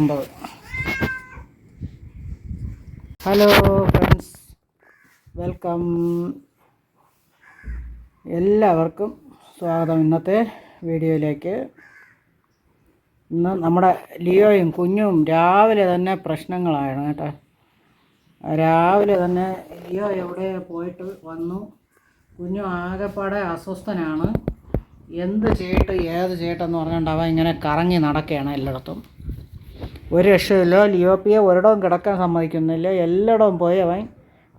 ഒമ്പത് hello friends. Welcome. എല്ലാവർക്കും സ്വാഗതം ഇന്നത്തെ വീഡിയോയിലേക്ക്. ഇന്ന് നമ്മുടെ ലിയോയും കുഞ്ഞും രാവിലെ തന്നെ പ്രശ്നങ്ങളാണ് കേട്ടോ. രാവിലെ തന്നെ ലിയോ എവിടെ പോയിട്ട് വന്നു? കുഞ്ഞു ആകെപ്പാടെ അസ്വസ്ഥനാണ്. എന്ത് ചെയ്യട്ട് ഏത് ചെയ്യട്ടെന്ന് പറഞ്ഞുകൊണ്ട് അവൻ ഇങ്ങനെ കറങ്ങി നടക്കുകയാണ് എല്ലായിടത്തും. ഒരു രക്ഷയില്ല ലിയോപ്പിയെ ഒരിടവും കിടക്കാൻ സമ്മതിക്കുന്നില്ല. എല്ലായിടവും പോയി അവൻ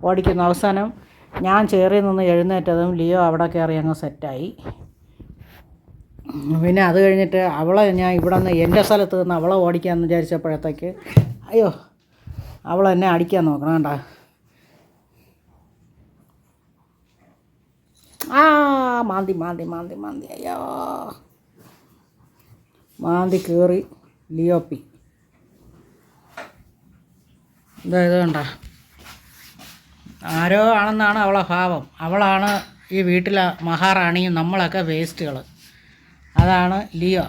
ഓടിക്കുന്നു അവസാനം ഞാൻ ചേറി നിന്ന് എഴുന്നേറ്റതും ലിയോ അവിടെ കയറി അങ്ങ് സെറ്റായി. പിന്നെ അത് കഴിഞ്ഞിട്ട് അവളെ ഞാൻ ഇവിടെ നിന്ന് എന്റെ സ്ഥലത്ത് നിന്ന് അവളെ ഓടിക്കാമെന്ന് വിചാരിച്ചപ്പോഴത്തേക്ക് അയ്യോ അവളെന്നെ അടിക്കാൻ നോക്കണം കേട്ടോ ആ മാന്തി മാന്തി മാന്തി മാന്തി. അയ്യോ. മാന്തി കയറി ലിയോപ്പി. ഇതാ ഇത് കണ്ട? ആരോ ആണെന്നാണ് അവളെ ഭാവം. അവളാണ് ഈ വീട്ടിലെ മഹാറാണിയും നമ്മളൊക്കെ വേസ്റ്റുകൾ അതാണ് ലിയോ.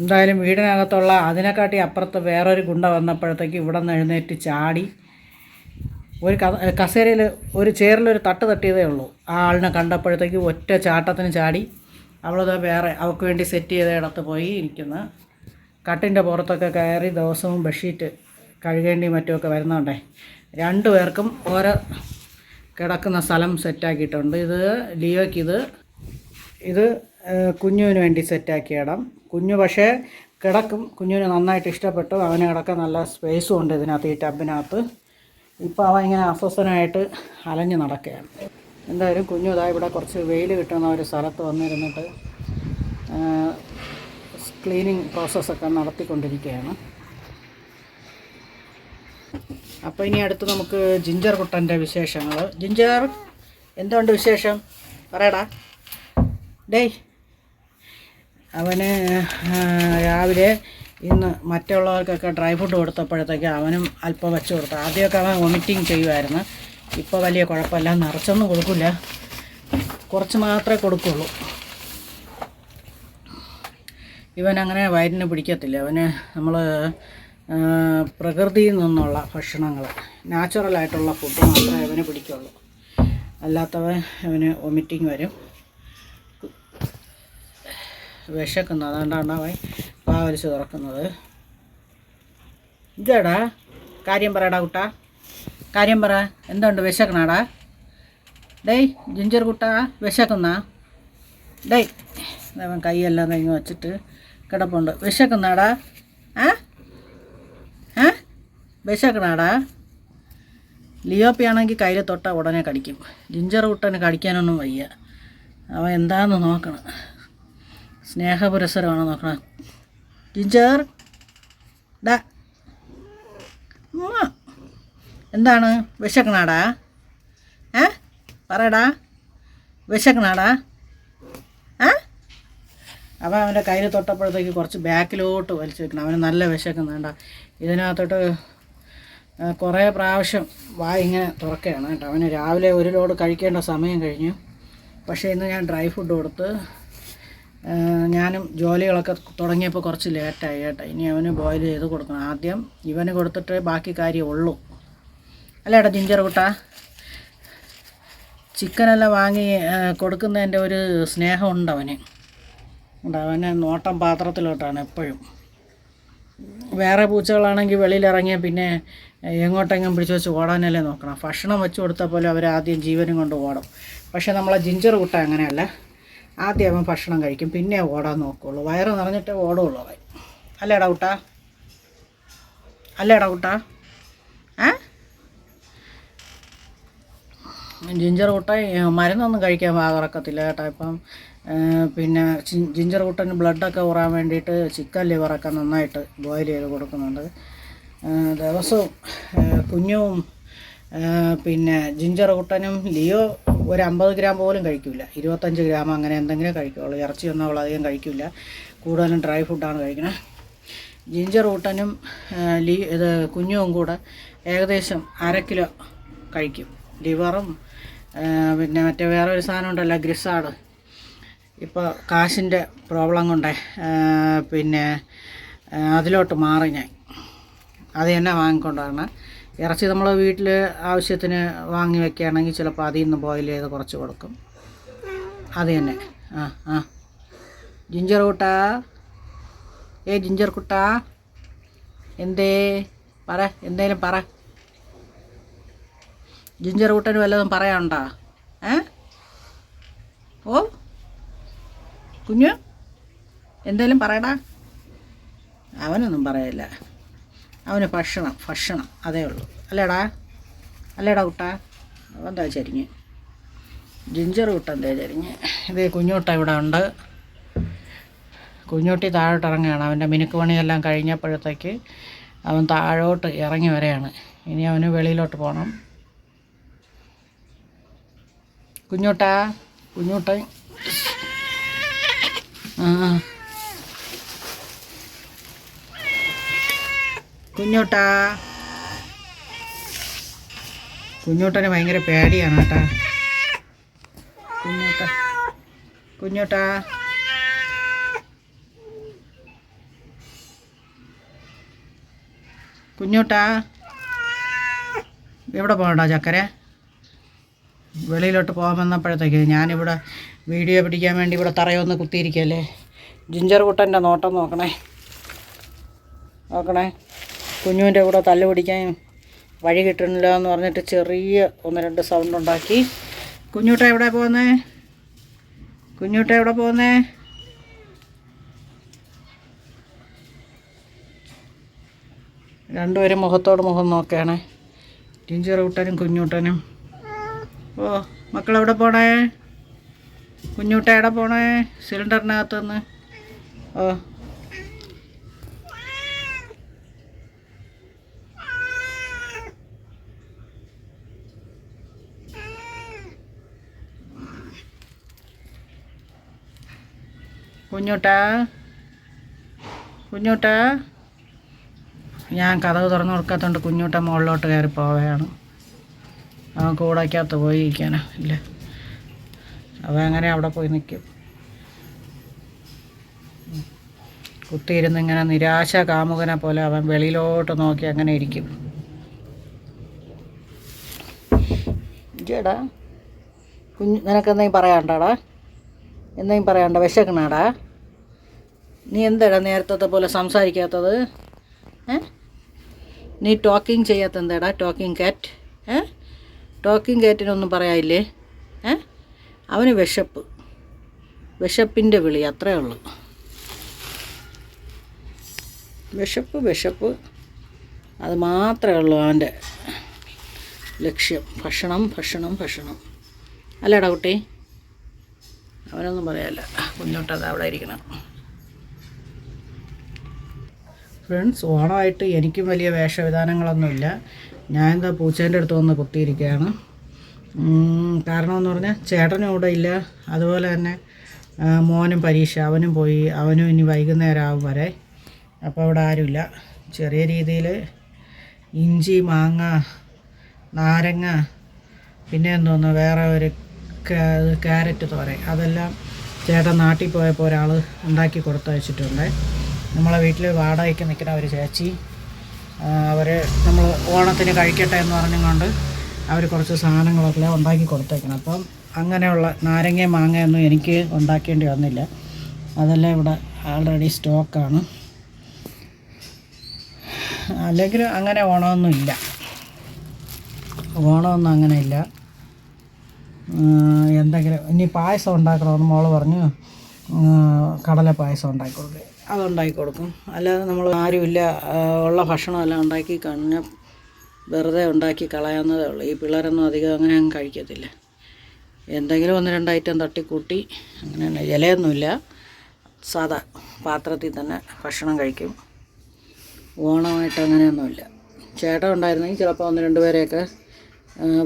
എന്തായാലും വീടിനകത്തുള്ള അതിനെക്കാട്ടി അപ്പുറത്ത് വേറൊരു ഗുണ്ട വന്നപ്പോഴത്തേക്ക് ഇവിടെ നിന്ന് എഴുന്നേറ്റ് ചാടി. ഒരു കസേരയിൽ ഒരു ചെയറിലൊരു തട്ട് തട്ടിയതേ ഉള്ളൂ. ആ ആളിനെ കണ്ടപ്പോഴത്തേക്ക് ഒറ്റ ചാട്ടത്തിന് ചാടി. അവളത് വേറെ അവൾക്ക് വേണ്ടി സെറ്റ് ചെയ്ത ഇടത്ത് പോയി ഇരിക്കുന്നു. കട്ടിന്റെ പുറത്തൊക്കെ കയറി ദിവസവും ബെഡ്ഷീറ്റ് കഴുകേണ്ടി മറ്റുമൊക്കെ വരുന്നുണ്ടേ രണ്ടു പേർക്കും ഓരോ കിടക്കുന്ന സ്ഥലം സെറ്റാക്കിയിട്ടുണ്ട്. ഇത് ലിയോയ്ക്ക് ഇത് ഇത് കുഞ്ഞുവിന് വേണ്ടി സെറ്റാക്കിയ ഇടം. കുഞ്ഞു പക്ഷേ കിടക്കും. കുഞ്ഞുവിന് നന്നായിട്ട് ഇഷ്ടപ്പെട്ടു. അവന് കിടക്കാൻ നല്ല സ്പേസും ഉണ്ട് ഇതിനകത്ത് ഈ ടബിനകത്ത്. ഇപ്പോൾ അവൻ ഇങ്ങനെ അസ്വസ്ഥനായിട്ട് അലഞ്ഞു നടക്കുകയാണ്. എന്തായാലും കുഞ്ഞു ഇതാ ഇവിടെ കുറച്ച് വെയിൽ കിട്ടുന്ന ഒരു സ്ഥലത്ത് വന്നിരുന്നിട്ട് ക്ലീനിങ് പ്രോസസ്സൊക്കെ നടത്തിക്കൊണ്ടിരിക്കുകയാണ്. അപ്പോൾ ഇനി അടുത്ത് നമുക്ക് ജിഞ്ചർ കുട്ടന്റെ വിശേഷങ്ങൾ ജിഞ്ചർ എന്തുകൊണ്ട് വിശേഷം? പറയടാ. ഡേയ്. അവന് രാവിലെ ഇന്ന് മറ്റുള്ളവർക്കൊക്കെ ഡ്രൈ ഫുഡ് കൊടുത്തപ്പോഴത്തേക്ക് അവനും അല്പം വെച്ച് കൊടുത്തു. ആദ്യമൊക്കെ അവൻ വൊമിറ്റിങ് ചെയ്യുമായിരുന്നു ഇപ്പോൾ വലിയ കുഴപ്പമില്ല. നിറച്ചൊന്നും കൊടുക്കില്ല. കുറച്ച് മാത്രമേ കൊടുക്കുള്ളൂ. ഇവൻ അങ്ങനെ വയറ്റിന് പിടിക്കത്തില്ല. അവന് നമ്മൾ പ്രകൃതിയിൽ നിന്നുള്ള ഭക്ഷണങ്ങൾ നാച്ചുറലായിട്ടുള്ള ഫുഡ് മാത്രമേ അവന് പിടിക്കുള്ളൂ. അല്ലാത്തവൻ അവന് വൊമിറ്റിങ് വരും. വിശക്കുന്നു. അതുകൊണ്ടാണ് അവൻ പാവലിച്ച് തുറക്കുന്നത്. ഇതേടാ കാര്യം പറയടാ കുട്ടാ. കാര്യം പറ. എന്തുണ്ട് വിശക്കണാടാ? ഡേയ് ജിഞ്ചർ കുട്ടാ വിശക്കുന്നാ? ഡേയ് അവൻ കൈയെല്ലാം കഴിഞ്ഞ് വച്ചിട്ട് കിടപ്പുണ്ട്. വിശക്കുന്നാടാ? ആ? ആ? വിശക്കണാടാ ലിയോപ്പി ആണെങ്കിൽ കയ്യിൽ തൊട്ട ഉടനെ കടിക്കും. ജിഞ്ചർ കുട്ടന് കടിക്കാനൊന്നും വയ്യ. അവൻ എന്താന്ന് നോക്കണം. സ്നേഹപുരസരമാണ് നോക്കണം? ജിഞ്ചർ? ഡാ. എന്താണ്? വിശക്കണാടാ ഏ? പറയടാ. വിശക്കണാടാ അവൻ അവന്റെ കയ്യിൽ തൊട്ടപ്പോഴത്തേക്ക് കുറച്ച് ബാക്കിലോട്ട് വലിച്ചു വെക്കണം. അവന് നല്ല വിശക്കുന്നുണ്ട ഇതിനകത്തോട്ട് കുറേ പ്രാവശ്യം വായി ഇങ്ങനെ തുറക്കുകയാണ് കേട്ടോ. അവന് രാവിലെ ഒരു ലോഡ് കഴിക്കേണ്ട സമയം കഴിഞ്ഞു. പക്ഷേ ഇന്ന് ഞാൻ ഡ്രൈ ഫുഡ് കൊടുത്ത് ഞാനും ജോലികളൊക്കെ തുടങ്ങിയപ്പോൾ കുറച്ച് ലേറ്റായി കേട്ടോ. ഇനി അവന് ബോയിൽ ചെയ്ത് കൊടുക്കണം. ആദ്യം ഇവന് കൊടുത്തിട്ട് ബാക്കി കാര്യം ഉള്ളൂ. അല്ലേടാ ജിഞ്ചർ കുട്ടാ. ചിക്കനെല്ലാം വാങ്ങി കൊടുക്കുന്നതിന്റെ ഒരു സ്നേഹമുണ്ട് അവന്. അവന് നോട്ടം പാത്രത്തിലോട്ടാണ് എപ്പോഴും. വേറെ പൂച്ചകളാണെങ്കിൽ വെളിയിലിറങ്ങിയാൽ പിന്നെ എങ്ങോട്ടെങ്കിലും പിടിച്ചു വെച്ച് ഓടാനല്ലേ നോക്കണം. ഭക്ഷണം വെച്ച് കൊടുത്താൽ പോലും അവർ ആദ്യം ജീവനും കൊണ്ട് ഓടും. പക്ഷേ നമ്മളെ ജിഞ്ചർ കുട്ട അങ്ങനെയല്ല. ആദ്യം അവൻ ഭക്ഷണം കഴിക്കും. പിന്നെ ഓടാൻ നോക്കുള്ളൂ. വയറ് നിറഞ്ഞിട്ടേ ഓടുള്ളൂ അവൻ. അല്ലേടാ കുട്ടാ? അല്ലേടാ കുട്ടാ? ഏ? ജിഞ്ചർ കുട്ട മരുന്നൊന്നും കഴിക്കാൻ പാകറക്കത്തില്ല കേട്ടോ. ഇപ്പം പിന്നെ ജിഞ്ചർ കുട്ടന് ബ്ലഡൊക്കെ ഊറാൻ വേണ്ടിയിട്ട് ചിക്കൻ ലിവറൊക്കെ നന്നായിട്ട് ബോയിൽ ചെയ്ത് കൊടുക്കുന്നുണ്ട്. ദിവസവും കുഞ്ഞും പിന്നെ ജിഞ്ചർ കുട്ടനും ലിയോ ഒരു അമ്പത് ഗ്രാം പോലും കഴിക്കില്ല ഇരുപത്തഞ്ച് ഗ്രാം അങ്ങനെ എന്തെങ്കിലും കഴിക്കുള്ളൂ. ഇറച്ചിയൊന്നും അവൾ അധികം കഴിക്കില്ല കൂടുതലും ഡ്രൈ ഫുഡാണ് കഴിക്കുന്നത് ജിഞ്ചർ കുട്ടനും ലീ ഇത് കുഞ്ഞും കൂടെ ഏകദേശം അര കിലോ കഴിക്കും. ലിവറും പിന്നെ മറ്റേ വേറെ ഒരു സാധനം ഉണ്ടല്ലോ ഗ്രിസാഡ് ഇപ്പോൾ കാശിന്റെ പ്രോബ്ലം കൊണ്ടേ പിന്നെ അതിലോട്ട് മാറി ഞാൻ. അത് തന്നെ വാങ്ങിക്കൊണ്ടാണ്. ഇറച്ചി നമ്മൾ വീട്ടിൽ ആവശ്യത്തിന് വാങ്ങി വെക്കുകയാണെങ്കിൽ ചിലപ്പോൾ അതിൽ നിന്ന് ബോയിൽ ചെയ്ത് കുറച്ച് കൊടുക്കും. അത് തന്നെ. ആ ആ. ജിഞ്ചർ കൂട്ടാ. ഏ ജിഞ്ചർ കുട്ടാ. എന്തേ? പറ എന്തേലും പറ. ജിഞ്ചർ കൂട്ടന് വല്ലതും പറയാനുണ്ടോ? ഏ? ഓ? കുഞ്ഞു? എന്തേലും പറയടാ. അവനൊന്നും പറയില്ല. അവന് ഭക്ഷണം ഭക്ഷണം അതേ ഉള്ളൂ. അല്ലേടാ? അല്ലേടാ കുട്ടാ? അവന്താ ചരിഞ്ഞ്? ജിഞ്ചർ കുട്ട എന്താ ചരിഞ്ഞ്. ഇതേ കുഞ്ഞൂട്ട ഇവിടെ ഉണ്ട്. കുഞ്ഞൂട്ടി താഴോട്ട് ഇറങ്ങുകയാണ്. അവന്റെ മിനുക്ക് പണിയെല്ലാം കഴിഞ്ഞപ്പോഴത്തേക്ക് അവൻ താഴോട്ട് ഇറങ്ങി വരെയാണ് ഇനി അവന് വെളിയിലോട്ട് പോകണം. കുഞ്ഞുട്ടാ കുഞ്ഞോട്ട ആ കുഞ്ഞോട്ടന് കുഞ്ഞുട്ടന് ഭയങ്കര പേടിയാണ് കേട്ടാ. കുഞ്ഞോട്ട. കുഞ്ഞോട്ടാ. കുഞ്ഞോട്ടാ. എവിടെ പോകണ്ട ചക്കര? വെളിയിലോട്ട് പോകാൻ വന്നപ്പോഴത്തേക്ക് ഞാനിവിടെ വീഡിയോ പിടിക്കാൻ വേണ്ടി ഇവിടെ തറയൊന്ന് കുത്തിയിരിക്കല്ലേ ജിഞ്ചർ കുട്ടന്റെ നോട്ടം നോക്കണേ. നോക്കണേ. കുഞ്ഞുവിന്റെ കൂടെ തല്ല് പിടിക്കാൻ വഴി കിട്ടണില്ല എന്ന് പറഞ്ഞിട്ട് ചെറിയ ഒന്ന് രണ്ട് സൗണ്ട് ഉണ്ടാക്കി. കുഞ്ഞുട്ട എവിടെ പോകുന്നേ കുഞ്ഞുട്ട എവിടെ പോകുന്നേ രണ്ടുപേരും മുഖത്തോട് മുഖം നോക്കുകയാണേ. ജിഞ്ചർ കുട്ടനും കുഞ്ഞൂട്ടനും. ഓ മക്കളെവിടെ പോണേ? കുഞ്ഞുട്ട എവിടെ പോണേ? സിലിണ്ടറിനകത്തുനിന്ന്. ഓ. കുഞ്ഞുട്ട. കുഞ്ഞുട്ട. ഞാൻ കഥവ് തുറന്നു കൊടുക്കാത്തതുകൊണ്ട് കുഞ്ഞുട്ട മുകളിലോട്ട് കയറി പോവുകയാണ്. അവൻ കൂടയ്ക്കകത്ത് പോയി ഇരിക്കാനാ ഇല്ല അതങ്ങനെ അവിടെ പോയി നിൽക്കും കുത്തിയിരുന്ന് ഇങ്ങനെ നിരാശ കാമുകനെ പോലെ അവൻ വെളിയിലോട്ട് നോക്കി അങ്ങനെ ഇരിക്കും. ചേടാ കുഞ്ഞ് നിനക്ക് എന്തെങ്കിലും പറയാണ്ടാടാ എന്തെങ്കിലും പറയാണ്ട വിശക്കണാടാ? നീ എന്താടാ നേരത്തെ പോലെ സംസാരിക്കാത്തത്? ഏ? നീ ടോക്കിംഗ് ചെയ്യാത്ത എന്താടാ ടോക്കിംഗ് കാറ്റ്? ടോക്കിംഗ് കേറ്റിനൊന്നും പറയാനില്ലേ? ഏ? അവന് വിശപ്പ്. വിശപ്പിന്റെ വിളി അത്രേ ഉള്ളൂ. വിശപ്പ് വിശപ്പ്. അത് മാത്രമേ ഉള്ളൂ അവന്റെ ലക്ഷ്യം. ഭക്ഷണം ഭക്ഷണം ഭക്ഷണം. അല്ലേടാ കുട്ടി? അവനൊന്നും പറയാല്ല കുഞ്ഞോട്ടത് അവിടെ ഇരിക്കണം. ഫ്രണ്ട്സ് ഓണമായിട്ട് എനിക്കും വലിയ വേഷവിധാനങ്ങളൊന്നുമില്ല. ഞാൻ പൂച്ചേന്റെ അടുത്ത് വന്ന് കുത്തിയിരിക്കുകയാണ് കാരണം എന്ന് പറഞ്ഞാൽ ചേട്ടനും ഇവിടെ ഇല്ല. അതുപോലെ തന്നെ മോനും പരീക്ഷ അവനും പോയി. അവനും ഇനി വൈകുന്നേരം ആവും വരെ. അപ്പോൾ അവിടെ ആരുമില്ല. ചെറിയ രീതിയിൽ ഇഞ്ചി മാങ്ങ നാരങ്ങ പിന്നെ എന്തോന്ന് വേറെ ഒരു ക്യാരറ്റ് തോരൻ. അതെല്ലാം ചേട്ടൻ നാട്ടിൽ പോയപ്പോൾ ഒരാൾ ഉണ്ടാക്കി കൊടുത്തയച്ചിട്ടുണ്ട് നമ്മളെ വീട്ടിൽ വാടകയ്ക്ക് നിൽക്കുന്ന ഒരു ചേച്ചി. അവർ നമ്മൾ ഓണത്തിന് കഴിക്കട്ടെ എന്ന് പറഞ്ഞുകൊണ്ട് അവർ കുറച്ച് സാധനങ്ങളൊക്കെ ഉണ്ടാക്കി കൊടുത്തേക്കണം. അപ്പം അങ്ങനെയുള്ള മാങ്ങ മാങ്ങയൊന്നും എനിക്ക് ഉണ്ടാക്കേണ്ടി വന്നില്ല. അതെല്ലാം ഇവിടെ ആൾറെഡി സ്റ്റോക്കാണ് അല്ലെങ്കിൽ അങ്ങനെ ഓണമൊന്നും ഇല്ല. ഓണമൊന്നും അങ്ങനെ ഇല്ല. എന്തെങ്കിലും ഇനി പായസം ഉണ്ടാക്കണമെന്ന് മോൾ പറഞ്ഞു. കടല പായസം ഉണ്ടാക്കി കൊടുക്കുക അതുണ്ടാക്കി കൊടുക്കും അല്ലാതെ നമ്മൾ ആരുമില്ല ഉള്ള ഭക്ഷണമെല്ലാം ഉണ്ടാക്കി കഴിഞ്ഞാൽ വെറുതെ ഉണ്ടാക്കി കളയാവുന്നതേ ഉള്ളൂ. ഈ പിള്ളേരൊന്നും അധികം അങ്ങനെ അങ്ങ് കഴിക്കത്തില്ല. എന്തെങ്കിലും ഒന്ന് രണ്ട് ഐറ്റം തട്ടിക്കൂട്ടി അങ്ങനെ തന്നെ. ഇലയൊന്നുമില്ല. സാധാ പാത്രത്തിൽ തന്നെ ഭക്ഷണം കഴിക്കും. ഓണമായിട്ട് അങ്ങനെയൊന്നുമില്ല. ചേട്ടൻ ഉണ്ടായിരുന്നെങ്കിൽ ചിലപ്പോൾ ഒന്ന് രണ്ട് പേരെയൊക്കെ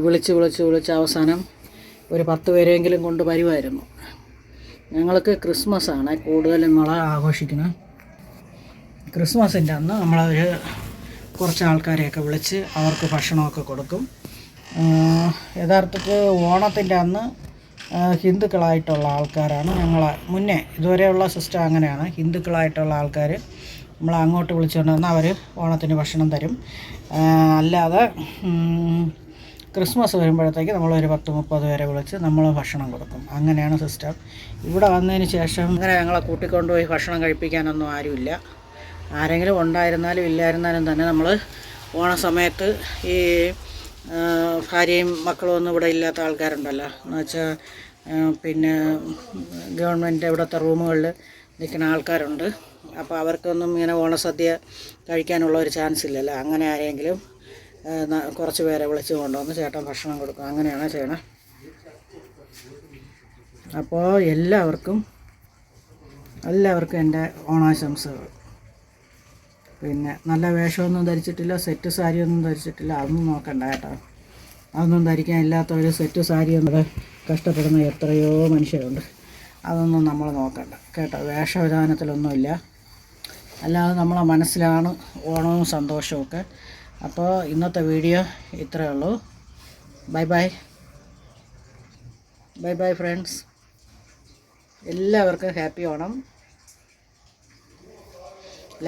വിളിച്ച് വിളിച്ച് വിളിച്ച് അവസാനം ഒരു പത്ത് പേരെങ്കിലും കൊണ്ട് വരുമായിരുന്നു. ഞങ്ങൾക്ക് ക്രിസ്മസ് ആണ് കൂടുതലും നമ്മൾ ആഘോഷിക്കുന്നത്. ക്രിസ്മസിന്റെ അന്ന് നമ്മളൊരു കുറച്ച് ആൾക്കാരെയൊക്കെ വിളിച്ച് അവർക്ക് ഭക്ഷണമൊക്കെ കൊടുക്കും. യഥാർത്ഥത്തിൽ ഓണത്തിന്റെ അന്ന് ഹിന്ദുക്കളായിട്ടുള്ള ആൾക്കാരാണ് ഞങ്ങൾ മുന്നേ. ഇതുവരെയുള്ള സിസ്റ്റം അങ്ങനെയാണ്. ഹിന്ദുക്കളായിട്ടുള്ള ആൾക്കാർ നമ്മൾ അങ്ങോട്ട് വിളിച്ചുകൊണ്ട് വന്നാൽ അവർ ഓണത്തിന് ഭക്ഷണം തരും. അല്ലാതെ ക്രിസ്മസ് വരുമ്പോഴത്തേക്ക് നമ്മൾ ഒരു പത്ത് മുപ്പത് പേരെ വിളിച്ച് നമ്മൾ ഭക്ഷണം കൊടുക്കും. അങ്ങനെയാണ് സിസ്റ്റം. ഇവിടെ വന്നതിന് ശേഷം അങ്ങനെ ഞങ്ങളെ കൂട്ടിക്കൊണ്ടുപോയി ഭക്ഷണം കഴിപ്പിക്കാനൊന്നും ആരുമില്ല. ആരെങ്കിലും ഉണ്ടായിരുന്നാലും ഇല്ലായിരുന്നാലും തന്നെ നമ്മൾ ഓണ സമയത്ത് ഈ ഭാര്യയും മക്കളും ഒന്നും ഇവിടെ ഇല്ലാത്ത ആൾക്കാരുണ്ടല്ലോ. എന്ന് വെച്ചാൽ പിന്നെ ഗവൺമെന്റ് ഇവിടുത്തെ റൂമുകളിൽ നിൽക്കുന്ന ആൾക്കാരുണ്ട്. അപ്പോൾ അവർക്കൊന്നും ഇങ്ങനെ ഓണസദ്യ കഴിക്കാനുള്ള ഒരു ചാൻസ് ഇല്ലല്ലോ. അങ്ങനെ ആരെങ്കിലും കുറച്ച് പേരെ വിളിച്ച് കൊണ്ടുവന്ന് ചേട്ടൻ ഭക്ഷണം കൊടുക്കും. അങ്ങനെയാണ് ചെയ്യണം. അപ്പോൾ എല്ലാവർക്കും എല്ലാവർക്കും എന്റെ ഓണാശംസകൾ. പിന്നെ നല്ല വേഷമൊന്നും ധരിച്ചിട്ടില്ല സെറ്റ് സാരിയൊന്നും ധരിച്ചിട്ടില്ല. അതൊന്നും നോക്കണ്ട കേട്ടോ. അതൊന്നും ധരിക്കാൻ ഇല്ലാത്ത ഒരു സെറ്റ് സാരിയൊന്നും കഷ്ടപ്പെടുന്ന എത്രയോ മനുഷ്യരുണ്ട്. അതൊന്നും നമ്മൾ നോക്കണ്ട കേട്ടോ. വേഷവിധാനത്തിലൊന്നുമില്ല. അല്ലാതെ നമ്മളെ മനസ്സിലാണ് ഓണവും സന്തോഷവും ഒക്കെ അപ്പോൾ ഇന്നത്തെ വീഡിയോ ഇത്രയേ ഉള്ളൂ. Bye bye bye bye friends എല്ലാവർക്കും ഹാപ്പി ഓണം.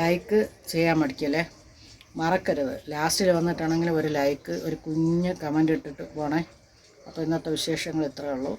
ലൈക്ക് ചെയ്യാൻ മടിക്കല്ലേ? മറക്കരുത്. ലാസ്റ്റിൽ വന്നിട്ടാണെങ്കിൽ ഒരു ലൈക്ക് ഒരു കുഞ്ഞ് കമന്റ് ഇട്ടിട്ട് പോണേ. അപ്പോൾ ഇന്നത്തെ വിശേഷങ്ങൾ ഇത്രയേ ഉള്ളൂ.